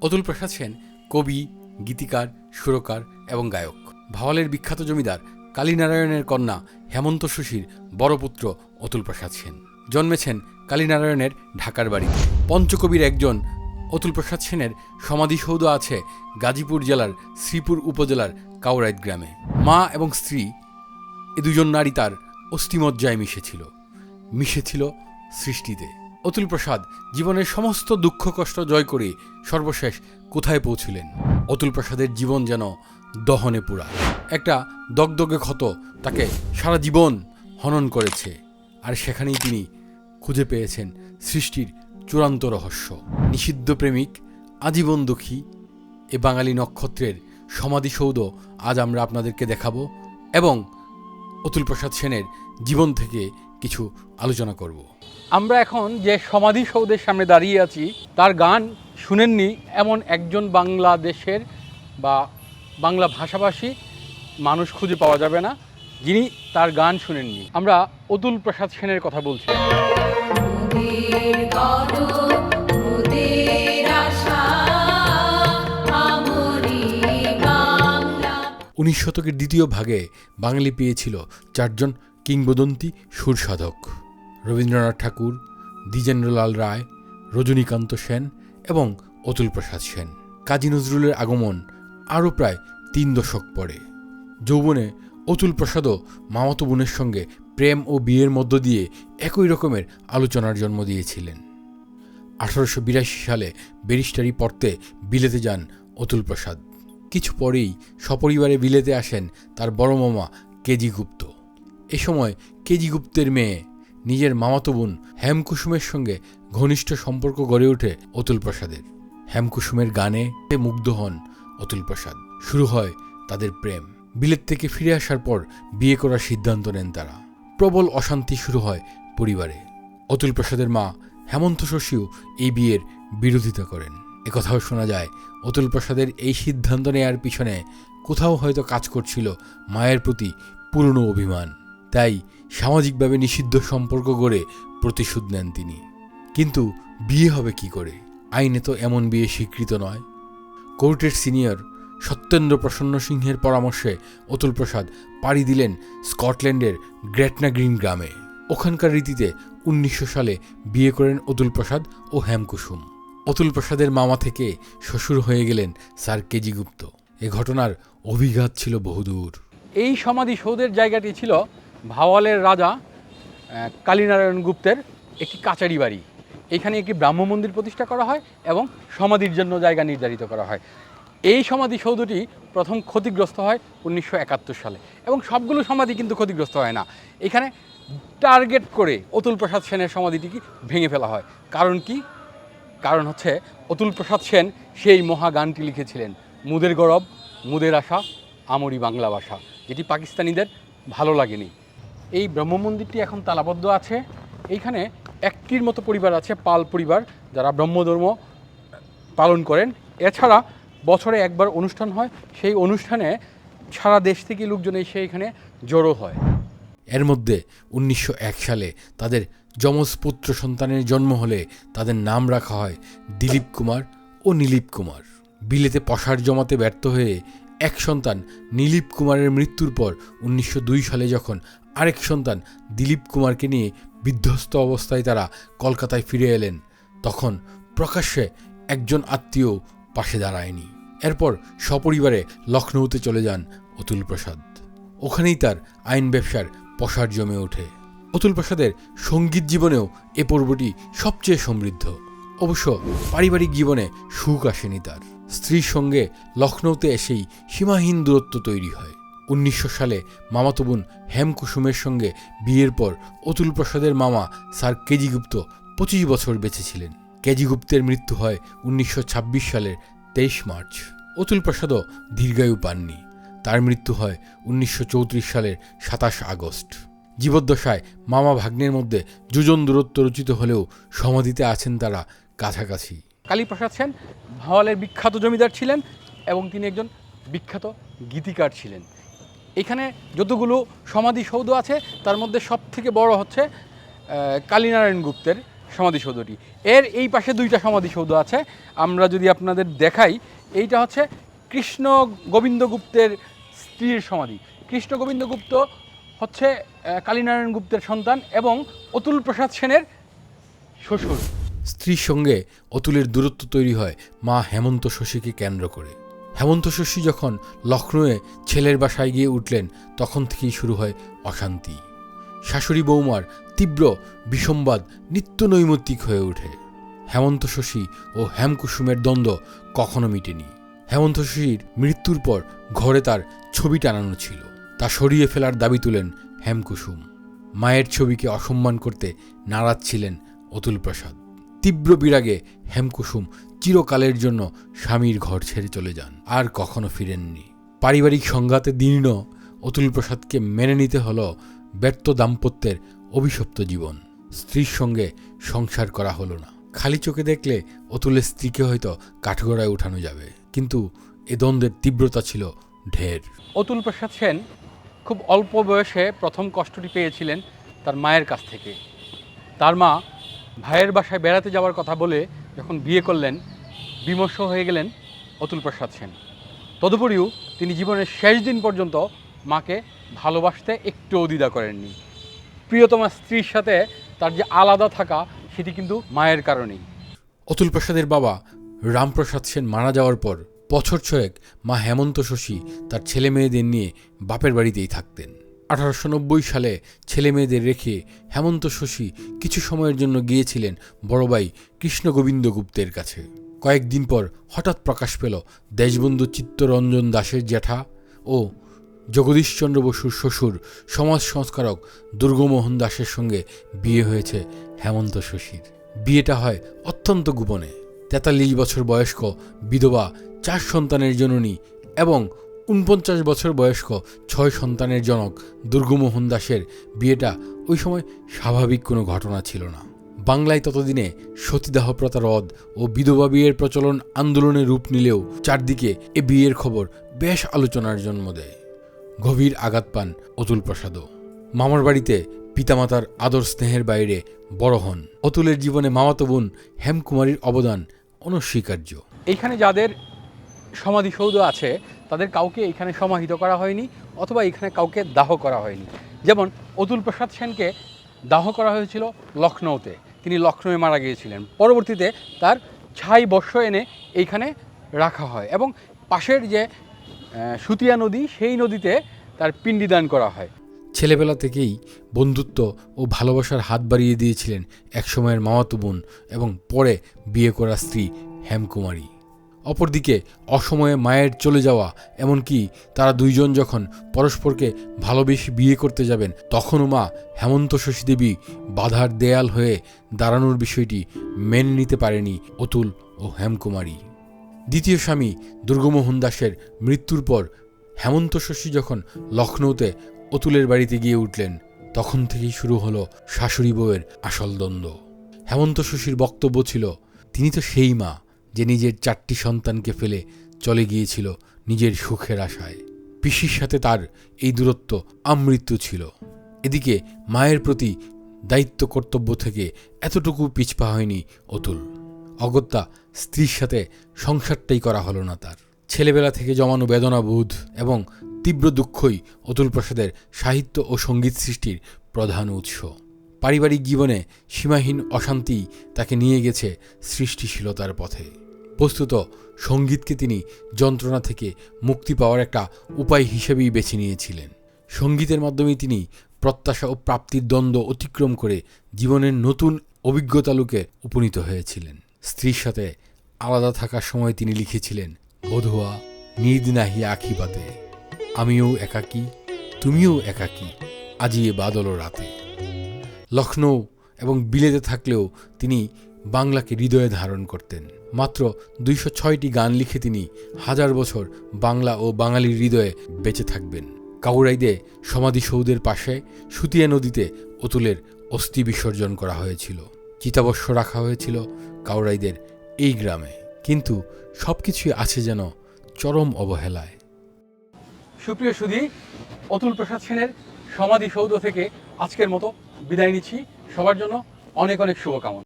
অতুল প্রসাদ সেন, কবি, গীতিকার, সুরকার এবং গায়ক। ভাওয়ালের বিখ্যাত জমিদার কালীনারায়ণের কন্যা হেমন্ত শশীর বড় পুত্র অতুল প্রসাদ সেন। জন্মেছেন কালীনারায়ণের ঢাকার বাড়ি। পঞ্চকবির একজন অতুল প্রসাদ সেনের সমাধিসৌধ আছে গাজীপুর জেলার শ্রীপুর উপজেলার কাউরাইত গ্রামে। মা এবং স্ত্রী, এ দুজন নারী তার অস্থিমজ্জায় মিশেছিল। মিশেছিল সৃষ্টিতে। অতুল প্রসাদ জীবনের সমস্ত দুঃখ কষ্ট জয় করে সর্বশেষ কোথায় পৌঁছিলেন? অতুল প্রসাদের জীবন যেন দহনে পুরা। একটা দগদগে ক্ষত তাকে সারা জীবন হনন করেছে। আর সেখানেই তিনি খুঁজে পেয়েছেন সৃষ্টির চূড়ান্ত রহস্য। নিষিদ্ধ প্রেমিক, আজীবন দুঃখী, এ বাঙালি নক্ষত্রের সমাধিসৌধ আজ আমরা আপনাদেরকে দেখাবো এবং অতুল প্রসাদ সেনের জীবন থেকে কিছু আলোচনা করব। আমরা এখন যে সমাধিসৌধের সামনে দাঁড়িয়ে আছি তার গান শুনেননি এমন একজন বাংলাদেশের বা বাংলা ভাষাভাষী মানুষ খুঁজে পাওয়া যাবে না যিনি তার গান শুনেননি। আমরা অতুল প্রসাদ সেনের কথা বলছি। উনিশ শতকের দ্বিতীয় ভাগে বাঙালি পেয়েছিল চারজন কিংবদন্তি সুরসাধক রবীন্দ্রনাথ ঠাকুর, দ্বিজেন্দ্রলাল রায়, রজনীকান্ত সেন এবং অতুল প্রসাদ সেন। কাজী নজরুলের আগমন আরও প্রায় তিন দশক পরে। যৌবনে অতুল প্রসাদও মামাতো বোনের সঙ্গে প্রেম ও বিয়ের মধ্য দিয়ে একই রকমের আলোচনার জন্ম দিয়েছিলেন। আঠারোশো বিরাশি সালে ব্যারিস্টারি পড়তে বিলেতে যান অতুল প্রসাদ। কিছু পরেই সপরিবারে বিলেতে আসেন তার বড় মামা কেজি গুপ্ত। এ সময় কেজি গুপ্তের মেয়ে, নিজের মামাতো বোন হেমকুসুমের সঙ্গে ঘনিষ্ঠ সম্পর্ক গড়ে ওঠে অতুল প্রসাদের। হেমকুসুমের গানে মুগ্ধ হন অতুল প্রসাদ। শুরু হয় তাদের প্রেম। বিলেত থেকে ফিরে আসার পর বিয়ে করার সিদ্ধান্ত নেন তারা। প্রবল অশান্তি শুরু হয় পরিবারে। অতুল প্রসাদের মা হেমন্ত শশীও এই বিয়ের বিরোধিতা করেন। একথাও শোনা যায়, অতুল প্রসাদের এই সিদ্ধান্ত নেয়ার পিছনে কোথাও হয়তো কাজ করছিল মায়ের প্রতি পুরনো অভিমান। তাই সামাজিকভাবে নিষিদ্ধ সম্পর্ক গড়ে প্রতিশোধ নেন তিনি। কিন্তু বিয়ে হবে কি করে? আইনে তো এমন বিয়ে স্বীকৃত নয়। কোর্টের সিনিয়র সত্যেন্দ্র প্রসন্ন সিংহের পরামর্শে অতুল প্রসাদ পাড়ি দিলেন স্কটল্যান্ডের গ্রেটনা গ্রিন গ্রামে। ওখানকার রীতিতে উনিশশো সালে বিয়ে করেন অতুল প্রসাদ ও হেমকুসুম অতুল প্রসাদের মামা থেকে শ্বশুর হয়ে গেলেন স্যার কেজি গুপ্ত। এ ঘটনার অভিঘাত ছিল বহুদূর। এই সমাধি সমাধিসৌধের জায়গাটি ছিল ভাওয়ালের রাজা কালীনারায়ণ গুপ্তের একটি কাচারি বাড়ি। এখানে একটি ব্রাহ্ম মন্দির প্রতিষ্ঠা করা হয় এবং সমাধির জন্য জায়গা নির্ধারিত করা হয়। এই সমাধিসৌধটি প্রথম ক্ষতিগ্রস্ত হয় উনিশশো একাত্তর সালে এবং সবগুলো সমাধি কিন্তু ক্ষতিগ্রস্ত হয় না। এখানে টার্গেট করে অতুল প্রসাদ সেনের সমাধিটিকে ভেঙে ফেলা হয়। কারণ কি? কারণ হচ্ছে অতুল প্রসাদ সেন সেই মহা গানটি লিখেছিলেন, মুদের গরব, মুদের আশা, আমরি বাংলা ভাষা যেটি পাকিস্তানিদের ভালো লাগেনি। এই ব্রহ্ম মন্দিরটি এখন তালাবদ্ধ আছে। এইখানে একটির মতো পরিবার আছে, পাল পরিবার, যারা ব্রহ্মধর্ম পালন করেন। এছাড়া বছরে একবার অনুষ্ঠান হয়। সেই অনুষ্ঠানে সারা দেশ থেকে লোকজন এসে এখানে জড়ো হয়। এর মধ্যে উনিশশো এক সালে তাদের যমজ পুত্র সন্তানের জন্ম হলে তাদের নাম রাখা হয় দিলীপ কুমার ও নীলীপ কুমার। বিলেতে পশার জমাতে ব্যর্থ হয়ে এক সন্তান নীলীপ কুমারের মৃত্যুর পর উনিশশো দুই সালে যখন আরেক সন্তান দিলীপ কুমারকে নিয়ে বিধ্বস্ত অবস্থায় তারা কলকাতায় ফিরে এলেন। তখন প্রকাশ্যে একজন আত্মীয় পাশে দাঁড়ায়নি। এরপর সপরিবারে লখনৌতে চলে যান অতুল প্রসাদ। ওখানেই তার আইন ব্যবসার পসার জমে ওঠে। অতুল প্রসাদের সংগীত জীবনেও এ পর্বটি সবচেয়ে সমৃদ্ধ। অবশ্য পারিবারিক জীবনে সুখ আসেনি তার। স্ত্রীর সঙ্গে লখনৌতে এসেই সীমাহীন দূরত্ব তৈরি হয়। উনিশশো সালে মামাতো বোন হেমকুসুমের সঙ্গে বিয়ের পর অতুল প্রসাদের মামা স্যার কেজি গুপ্ত পঁচিশ বছর বেঁচে ছিলেন। কেজি গুপ্তের মৃত্যু হয় উনিশশো ছাব্বিশ সালের তেইশ মার্চ। অতুল প্রসাদও দীর্ঘায়ু পাননি। তার মৃত্যু হয় উনিশশো চৌত্রিশ সালের সাতাশ আগস্ট। জীবদ্দশায় মামা ভাগ্নের মধ্যে যোজন দূরত্ব রচিত হলেও সমাধিতে আছেন তারা কাছাকাছি। কালীপ্রসাদ সেন ভাওয়ালের বিখ্যাত জমিদার ছিলেন এবং তিনি একজন বিখ্যাত গীতিকার ছিলেন। এখানে যতগুলো সমাধিসৌধ আছে, তার মধ্যে সব থেকে বড় হচ্ছে কালীনারায়ণ গুপ্তের সমাধিসৌধটি। এর এই পাশে দুইটা সমাধিসৌধ আছে। আমরা যদি আপনাদের দেখাই, এইটা হচ্ছে কৃষ্ণ গোবিন্দ গুপ্তের স্ত্রীর সমাধি। কৃষ্ণ গোবিন্দ গুপ্ত হচ্ছে কালীনারায়ণ গুপ্তের সন্তান এবং অতুল প্রসাদ সেনের শ্বশুর। স্ত্রীর সঙ্গে অতুলের দূরত্ব তৈরি হয় মা হেমন্ত শশীকে কেন্দ্র করে। হেমন্ত শশী যখন লখনৌয়ে ছেলের বাসায় গিয়ে উঠলেন, তখন থেকেই শুরু হয় অশান্তি। শাশুড়ি বৌমার তীব্র বিসম্বাদ নিত্য নৈমিত্তিক হয়ে ওঠে। হেমন্ত শশী ও হেমকুসুমের দ্বন্দ্ব কখনো মিটেনি। হেমন্ত শশীর মৃত্যুর পর ঘরে তার ছবি টানানো ছিল। তা সরিয়ে ফেলার দাবি তুলেন হেমকুসুম। মায়ের ছবিকে অসম্মান করতে নারাজ ছিলেন অতুল প্রসাদ তীব্র বিরাগে হেমকুসুম চিরকালের জন্য স্বামীর ঘর ছেড়ে চলে যান, আর কখনো ফিরেননি। পারিবারিক সংঘাতে দীর্ণ অতুল প্রসাদকে মেনে নিতে হল ব্যর্থ দাম্পত্যের অভিশপ্ত জীবন। স্ত্রীর সঙ্গে সংসার করা হলো না। খালি চোখে দেখলে অতুলের স্ত্রীকে হয়তো কাঠগড়ায় উঠানো যাবে, কিন্তু এ দ্বন্দ্বের তীব্রতা ছিল ঢের। অতুল প্রসাদ সেন খুব অল্প বয়সে প্রথম কষ্টটি পেয়েছিলেন তার মায়ের কাছ থেকে। তার মা ভাইয়ের বাসায় বেড়াতে যাওয়ার কথা বলে যখন বিয়ে করলেন বিমর্ষ হয়ে গেলেন অতুল প্রসাদ সেন। তদুপরিও তিনি জীবনের শেষ দিন পর্যন্ত মাকে ভালোবাসতে একটু দ্বিধা করেননি। প্রিয়তমা স্ত্রীর সাথে তার যে আলাদা থাকা, সেটি কিন্তু মায়ের কারণেই। অতুল প্রসাদের বাবা রামপ্রসাদ সেন মারা যাওয়ার পর বছর ছয়েক মা হেমন্ত শশী তার ছেলে মেয়েদের নিয়ে বাপের বাড়িতেই থাকতেন। আঠারোশো নব্বই সালে ছেলে মেয়েদের রেখে হেমন্ত শশী কিছু সময়ের জন্য গিয়েছিলেন বড় ভাই কৃষ্ণ গোবিন্দ গুপ্তের কাছে। কয়েকদিন পর হঠাৎ প্রকাশ পেল দেশবন্ধু চিত্তরঞ্জন দাসের জ্যাঠা ও জগদীশচন্দ্র বসুর শ্বশুর, সমাজ সংস্কারক দুর্গমোহন দাসের সঙ্গে বিয়ে হয়েছে হেমন্ত শশীর। বিয়েটা হয় অত্যন্ত গোপনে। তেতাল্লিশ বছর বয়স্ক বিধবা, চার সন্তানের জননী এবং উনপঞ্চাশ বছর বয়স্ক ছয় সন্তানের জনক দুর্গমোহন দাসের বিয়েটা ওই সময় স্বাভাবিক কোনো ঘটনা ছিল না। বাংলায় ততদিনে সতীদাহ প্রথা রদ ও বিধবা বিয়ের প্রচলন আন্দোলনে রূপ নিলেও চারদিকে এ বিয়ের খবর বেশ আলোচনার জন্ম দেয়। গভীর আঘাত পান অতুল প্রসাদও। মামার বাড়িতে পিতামাতার আদর স্নেহের বাইরে বড় হন। অতুলের জীবনে মামাতো বোন হেমকুমারীর অবদান অনস্বীকার্য। এইখানে যাদের সমাধিসৌধ আছে, তাদের কাউকে এখানে সমাহিত করা হয়নি অথবা এখানে কাউকে দাহ করা হয়নি। যেমন অতুল প্রসাদ সেনকে দাহ করা হয়েছিল লখনৌতে তিনি লক্ষ্ণৌয়ে মারা গিয়েছিলেন। পরবর্তীতে তার ছাই বর্ষ এনে এইখানে রাখা হয় এবং পাশের যে সুতিয়া নদী, সেই নদীতে তার পিণ্ডিদান করা হয়। ছেলেবেলা থেকেই বন্ধুত্ব ও ভালোবাসার হাত বাড়িয়ে দিয়েছিলেন একসময়ের মামাতো বোন এবং পরে বিয়ে করা স্ত্রী হেমকুমারী। অপরদিকে অসময়ে মায়ের চলে যাওয়া, এমনকি তারা দুইজন যখন পরস্পরকে ভালোবেসে বিয়ে করতে যাবেন, তখনও মা হেমন্ত শশী দেবী বাধার দেয়াল হয়ে দাঁড়ানোর বিষয়টি মেনে নিতে পারেনি অতুল ও হেমকুমারী। দ্বিতীয় স্বামী দুর্গমোহন দাসের মৃত্যুর পর হেমন্ত শশী যখন লখনৌতে অতুলের বাড়িতে গিয়ে উঠলেন, তখন থেকেই শুরু হলো শাশুড়ি বউয়ের আসল দ্বন্দ্ব। হেমন্ত শশীর বক্তব্য ছিল, তিনি তো সেই মা। যে নিজের চারটি সন্তানকে ফেলে চলে গিয়েছিল নিজের সুখের আশায়। পিসির সাথে তার এই দূরত্ব আমৃত্যু ছিল। এদিকে মায়ের প্রতি দায়িত্ব কর্তব্য থেকে এতটুকু পিছপা হয়নি অতুল। অগত্যা স্ত্রীর সাথে সংসারটাই করা হলো না তার। ছেলেবেলা থেকে জমানো বেদনাবোধ এবং তীব্র দুঃখই অতুল প্রসাদের সাহিত্য ও সংগীত সৃষ্টির প্রধান উৎস। পারিবারিক জীবনে সীমাহীন অশান্তি তাকে নিয়ে গেছে সৃষ্টিশীলতার পথে। বস্তুত সঙ্গীতকে তিনি যন্ত্রণা থেকে মুক্তি পাওয়ার একটা উপায় হিসেবেই বেছে নিয়েছিলেন। সঙ্গীতের মাধ্যমে তিনি প্রত্যাশা ও প্রাপ্তির দ্বন্দ্ব অতিক্রম করে জীবনের নতুন অভিজ্ঞতা লোকে উপনীত হয়েছিলেন। স্ত্রীর সাথে আলাদা থাকার সময় তিনি লিখেছিলেন, বধুয়া, নিদ নাহি আখি বাতে আমিও একাকী, তুমিও একাকী আজিয়ে বাদল রাতে। লখনৌ এবং বিলেতে থাকলেও তিনি বাংলাকে হৃদয়ে ধারণ করতেন। মাত্র দুইশো ছয়টি গান লিখে তিনি হাজার বছর বাংলা ও বাঙালির হৃদয়ে বেঁচে থাকবেন। কাউরাইদে সমাধিসৌধের পাশে সুতিয়া নদীতে অতুলের অস্থি বিসর্জন করা হয়েছিল। চিতাবস্য রাখা হয়েছিল কাউরাইদের এই গ্রামে। কিন্তু সব কিছুই আছে যেন চরম অবহেলায়। সুপ্রিয় সুধী, অতুল প্রসাদ সেনের সমাধিসৌধ থেকে আজকের মতো বিদায় নিচ্ছি। সবার জন্য অনেক অনেক শুভকামনা।